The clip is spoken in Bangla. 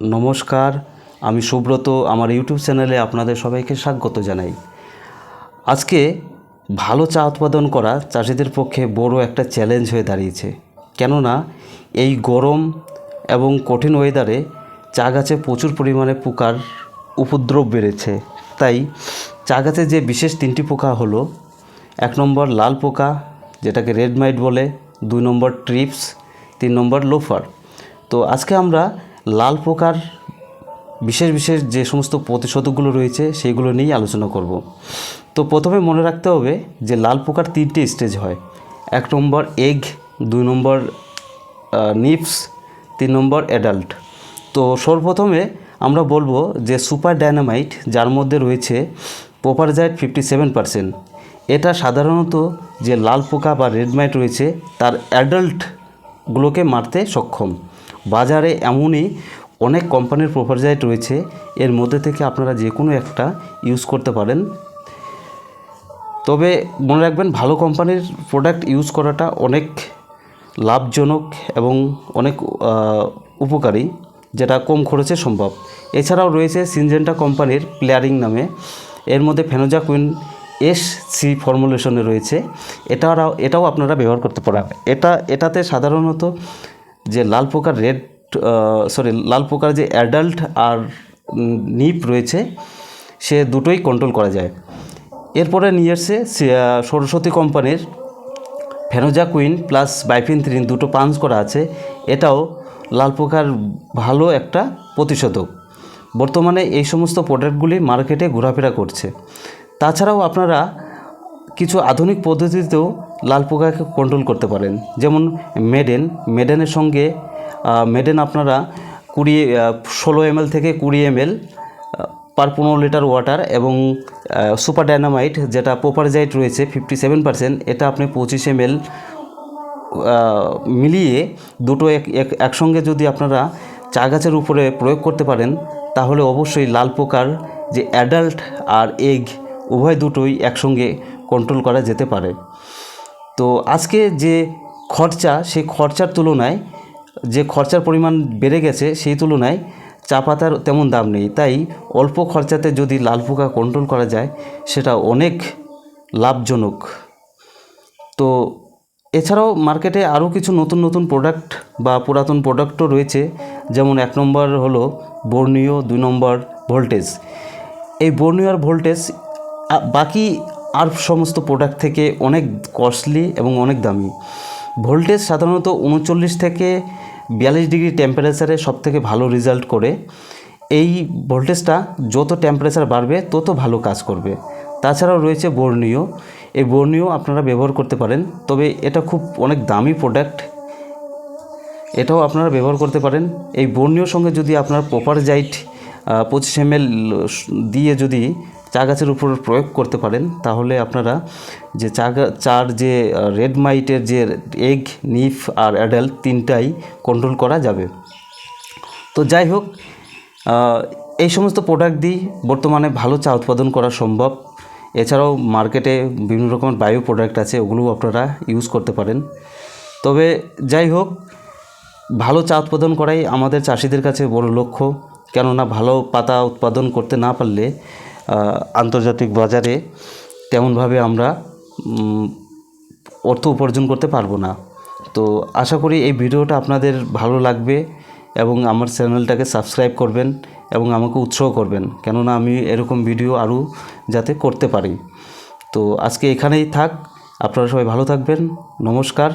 নমস্কার, আমি সুব্রত, আমার ইউটিউব চ্যানেলে আপনাদের সবাইকে স্বাগত জানাই। আজকে ভালো চা উৎপাদন করা চাষিদের পক্ষে বড় একটা চ্যালেঞ্জ হয়ে দাঁড়িয়েছে। কেননা এই গরম এবং কঠিন ওয়েদারে চা গাছে প্রচুর পরিমাণে পোকার উপদ্রব বেড়েছে। তাই চা গাছে যে বিশেষ তিনটি পোকা হলো, এক নম্বর লাল পোকা, যেটাকে রেড মাইট বলে, দুই নম্বর ট্রিপস তিন নম্বর লোফার তো আজকে আমরা লাল পোকার বিশেষ বিশেষ যে সমস্ত প্রতিষেধকগুলো রয়েছে, সেইগুলো নিয়েই আলোচনা করব। তো প্রথমে মনে রাখতে হবে যে লাল পোকার তিনটি স্টেজ হয়। এক নম্বর এগ, দুই নম্বর নিপস, তিন নম্বর অ্যাডাল্ট। তো সর্বপ্রথমে আমরা বলব যে সুপার ডায়নামাইট, যার মধ্যে রয়েছে পোপারজাইট ফিফটি সেভেন পারসেন্ট। এটা সাধারণত যে লাল পোকা বা রেড মাইট রয়েছে, তার অ্যাডাল্টগুলোকে মারতে সক্ষম। বাজারে এমনই অনেক কোম্পানির প্রোপারজাইট রয়েছে। এর মধ্যে থেকে আপনারা যে কোনো একটা ইউজ করতে পারেন। তবে মনে রাখবেন, ভালো কোম্পানির প্রোডাক্ট ইউজ করাটা অনেক লাভজনক এবং অনেক উপকারী, যেটা কম খরচে সম্ভব। এছাড়াও রয়েছে সিনজেন্টা কোম্পানির প্লেয়ারিং নামে। এর মধ্যে ফেনোজা কুইন এস সি ফর্মুলেশনে রয়েছে। এটাও এটাও আপনারা ব্যবহার করতে পারেন। এটা, এটাতে সাধারণত যে লাল পোকার রেড সরি লাল পোকার যে অ্যাডাল্ট আর নিপ রয়েছে, সে দুটোই কন্ট্রোল করা যায়। এরপরে নিয়ে এসছে সরস্বতী কোম্পানির ফেনোজা কুইন প্লাস বাইফিনথ্রিন দুটো পাঞ্চ করা আছে। এটাও লাল পোকার ভালো একটা প্রতিষেধক বর্তমানে এই সমস্ত প্রোডাক্টগুলি মার্কেটে ঘোরাফেরা করছে। তাছাড়াও আপনারা কিছু আধুনিক পদ্ধতিতেও লাল পোকাকে কন্ট্রোল করতে পারেন। যেমন মেডেন, মেডেনের সঙ্গে মেডেন আপনারা কুড়ি ষোলো এমএল থেকে কুড়ি এমএল পার পনেরো লিটার ওয়াটার এবং সুপার ডায়নামাইট যেটা পোপারজাইট রয়েছে ফিফটি সেভেন পার্সেন্ট এটা আপনি পঁচিশ এমএল মিলিয়ে দুটো এক, এক- একসঙ্গে যদি আপনারা চা গাছের উপরে প্রয়োগ করতে পারেন, তাহলে অবশ্যই লাল পোকার যে অ্যাডাল্ট আর এগ উভয় দুটোই একসঙ্গে কন্ট্রোল করা যেতে পারে। তো আজকে যে খরচা, সেই খরচার তুলনায়, যে খরচার পরিমাণ বেড়ে গেছে, সেই তুলনায় চা পাতার তেমন দাম নেই। তাই অল্প খরচাতে যদি লাল পোকা কন্ট্রোল করা যায়, সেটা অনেক লাভজনক। তো এছাড়াও মার্কেটে আরও কিছু নতুন নতুন প্রোডাক্ট বা পুরাতন প্রোডাক্টও রয়েছে। যেমন এক নম্বর হলো বর্ণীয় দুই নম্বর ভোল্টেজ এই বর্ণীয় আর ভোল্টেজ বাকি আর সমস্ত প্রোডাক্ট থেকে অনেক কস্টলি এবং অনেক দামি। ভোল্টেজ সাধারণত উনচল্লিশ থেকে বিয়াল্লিশ ডিগ্রি টেম্পারেচারে সবথেকে ভালো রেজাল্ট করে। এই ভোল্টেজটা যত টেম্পারেচার বাড়বে, তত ভালো কাজ করবে। তাছাড়াও রয়েছে বর্ণীয়। এই বর্ণীয় আপনারা ব্যবহার করতে পারেন, তবে এটা খুব অনেক দামি প্রোডাক্ট এটাও আপনারা ব্যবহার করতে পারেন। এই বর্ণীয় সঙ্গে যদি আপনার প্রপার জাইট পঁচিশ এম দিয়ে যদি চা গাছের উপর প্রয়োগ করতে পারেন, তাহলে আপনারা যে চা চার যে রেড মাইটের যে এগ নিফ আর অ্যাডাল্ট তিনটাই কন্ট্রোল করা যাবে। তো যাই হোক এই সমস্ত প্রোডাক্ট দিয়ে বর্তমানে ভালো চা উৎপাদন করা সম্ভব। এছাড়াও মার্কেটে বিভিন্ন রকমের বায়ো প্রোডাক্ট আছে, ওগুলোও আপনারা ইউজ করতে পারেন। তবে যাই হোক, ভালো চা উৎপাদন করাই আমাদের চাষিদের কাছে বড় লক্ষ্য। কেননা ভালো পাতা উৎপাদন করতে না পারলে আন্তর্জাতিক বাজারে তেমনভাবে আমরা অর্থ উপার্জন করতে পারব না। তো আশা করি এই ভিডিওটা আপনাদের ভালো লাগবে এবং আমার চ্যানেলটাকে সাবস্ক্রাইব করবেন এবং আমাকে উৎসাহ করবেন। কেননা আমি এরকম ভিডিও আরও যাতে করতে পারি। তো আজকে এখানেই থাক। আপনারা সবাই ভালো থাকবেন। নমস্কার।